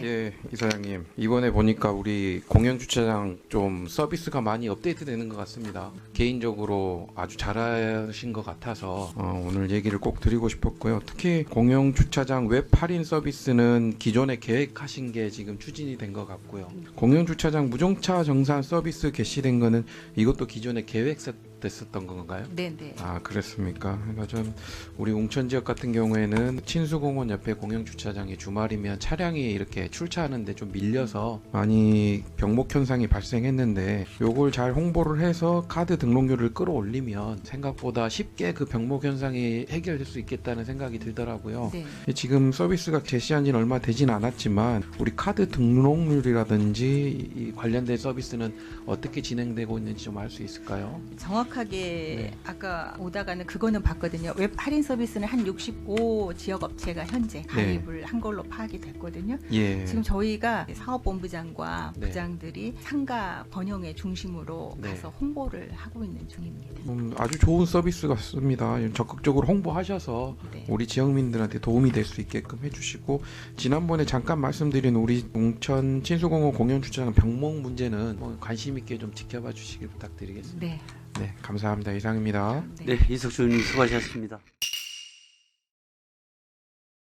네. 예, 이사장님. 이번에 보니까 우리 공영 주차장 좀 서비스가 많이 업데이트되는 것 같습니다. 개인적으로 아주 잘하신 것 같아서 어, 오늘 얘기를 꼭 드리고 싶었고요. 특히 공영 주차장 웹 할인 서비스는 기존에 계획하신 게 지금 추진이 된 것 같고요. 공영 주차장 무정차 정산 서비스 개시된 거는 이것도 기존에 계획 됐었던 건가요? 네, 네. 아 그렇습니까? 그러니까 좀 우리 웅천 지역 같은 경우에는 친수공원 옆에 공영 주차장이 주말이면 차량이 이렇게 출차하는데 좀 밀려서 많이 병목 현상이 발생했는데 요걸 잘 홍보를 해서 카드 등록료를 끌어올리면 생각보다 쉽게 그 병목 현상이 해결될 수 있겠다는 생각이 들더라고요. 네. 지금 서비스가 개시한 지는 얼마 되진 않았지만 우리 카드 등록률이라든지 이 관련된 서비스는 어떻게 진행되고 있는지 좀 알 수 있을까요? 정확 하게 네. 아까 오다가는 그거는 봤거든요. 웹 할인 서비스는 한 65 지역 업체가 현재 가입을 한 걸로 파악이 됐거든요. 예. 지금 저희가 사업본부장과 네. 부장들이 상가 번영의 중심으로 네. 가서 홍보를 하고 있는 중입니다. 음, 아주 좋은 서비스 같습니다. 적극적으로 홍보하셔서 네. 우리 지역민들한테 도움이 될 수 있게끔 해주시고 지난번에 잠깐 말씀드린 우리 웅천 친수공원 공영 주차장 병목 문제는 뭐 관심 있게 좀 지켜봐 주시길 부탁드리겠습니다. 네. 네, 감사합니다. 이상입니다. 네. 네, 이석준 수고하셨습니다.